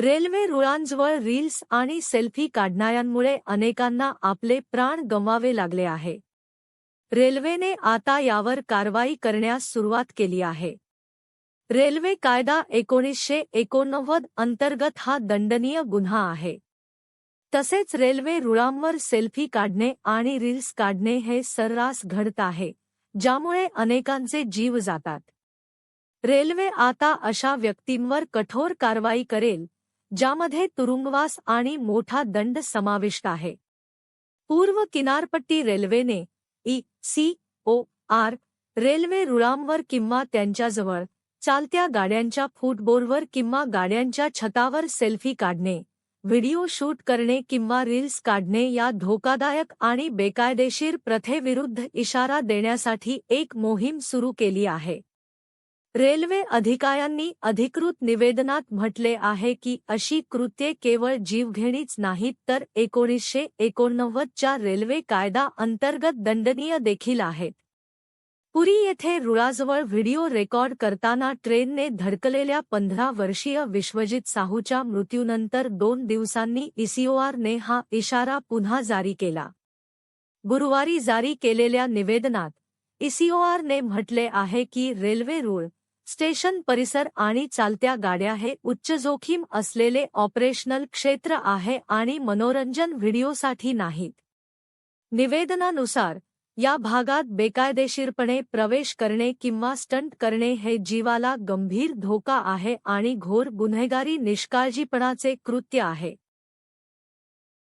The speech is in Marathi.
रेल्वे रुळांजवळ रील्स आणि सेल्फी काढणाऱ्यांमुळे अनेकांना आपले प्राण गमवावे लागले आहे. रेल्वेने आता यावर कारवाई करण्यास सुरुवात केली आहे. रेल्वे कायदा एकोणीसशे एकोणनव्वद अंतर्गत हा दंडनीय गुन्हा आहे. तसेच रेल्वे रुळांवर सेल्फी काढणे आणि रील्स काढणे हे सर्रास घडत आहे ज्यामुळे अनेकांचे जीव जातात. रेल्वे आता अशा व्यक्तींवर कठोर कारवाई करेल ज्यामध्ये तुरुंगवास आणि मोठा दंड समाविष्ट आहे. पूर्व किनारपट्टी रेल्वेने E C O R railway रुळांवर किंवा त्यांच्याजवळ चालत्या गाड्यांच्या फुटबोरवर किंवा गाड्यांच्या छतावर सेल्फी काढणे व्हिडिओ शूट करणे किंवा रील्स काढणे या धोकादायक आणि बेकायदेशीर प्रथेविरुद्ध इशारा देण्यासाठी एक मोहीम सुरू केली आहे. रेल्वे अधिकाऱ्यांनी अधिकृत निवेदनात म्हटले आहे की अशी कृत्ये केवळ जीवघेणीच नाहीत तर एकोणीसशे एकोणनव्वदच्या रेल्वे कायदा अंतर्गत दंडनीय देखील आहेत. पुरी येथे रुळाजवळ व्हिडिओ रेकॉर्ड करताना ट्रेनने धडकलेल्या पंधरा वर्षीय विश्वजित साहूच्या मृत्यूनंतर दोन दिवसांनी इसीओआरने हा इशारा पुन्हा जारी केला. गुरुवारी जारी केलेल्या निवेदनात इसीओआरने म्हटले आहे की रेल्वे रुळ स्टेशन परिसर आणि चालत्या गाड्या हे उच्च जोखीम असलेले ऑपरेशनल क्षेत्र आहे आणि मनोरंजन व्हिडिओसाठी नाहीत. निवेदनानुसार या भागात बेकायदेशीरपणे प्रवेश करणे किंवा स्टंट करणे हे जीवाला गंभीर धोका आहे आणि घोर गुन्हेगारी निष्काळजीपणाचे कृत्य आहे.